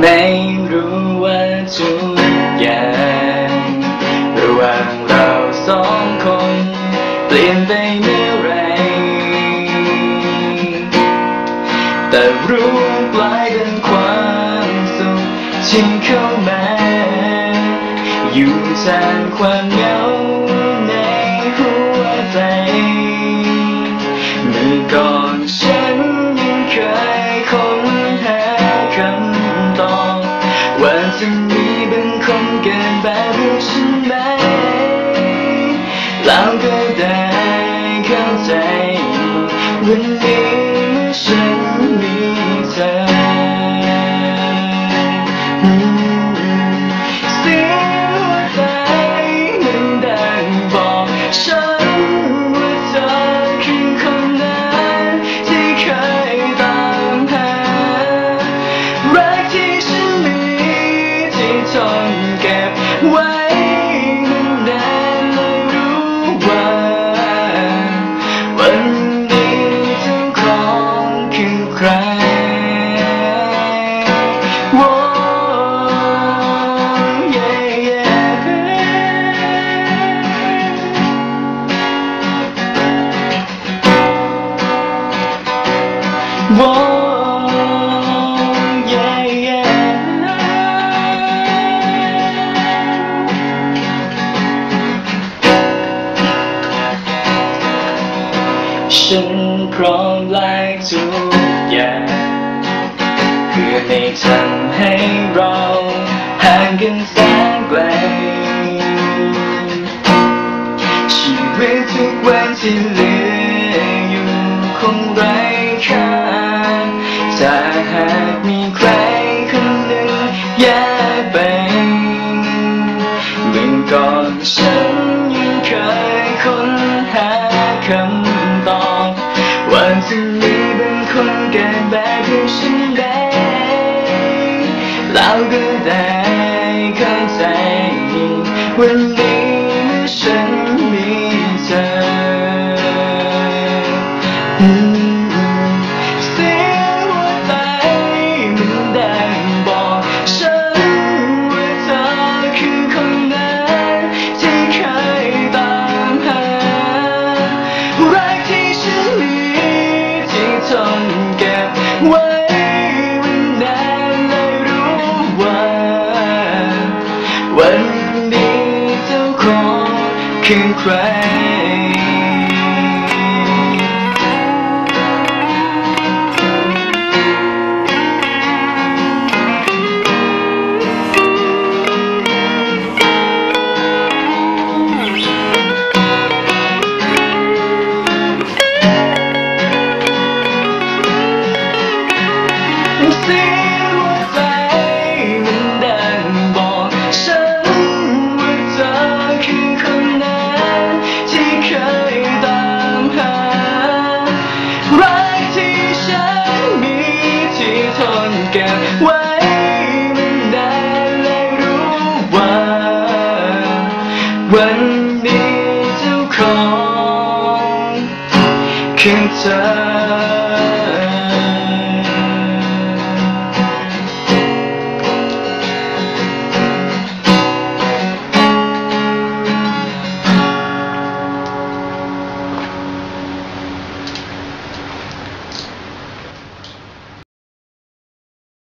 ไม่รู้ว่าทุกอย่างระหว่างเราสองคนเปลี่ยนไปเมื่อไรแต่รู้ปลายเป็นความสุขที่เข้ามา อยู่แทนความ จะมีบางคนเกินแบบรู้ฉันไหมแล้วก็ได้เข้าใจวันนี้เมื่อฉัน ไว้มันนานเลยรู้ว่าวันนี้เจ้าของคือใครโฉันพร้อมแลกทุกอย่างเพื่อไม่ทำให้เราห่างกันแสนไกล ชีวิตทุกวันที่เหลืออยู่คงไร้ค่า ว่าจะมีเป็นคนเกิดแบบที่ฉันได้เราก็ได้เข้าใจวัน คือ เก็บไว้มันนานเลยรู้ว่า วันนี้เจ้าของคือเธอ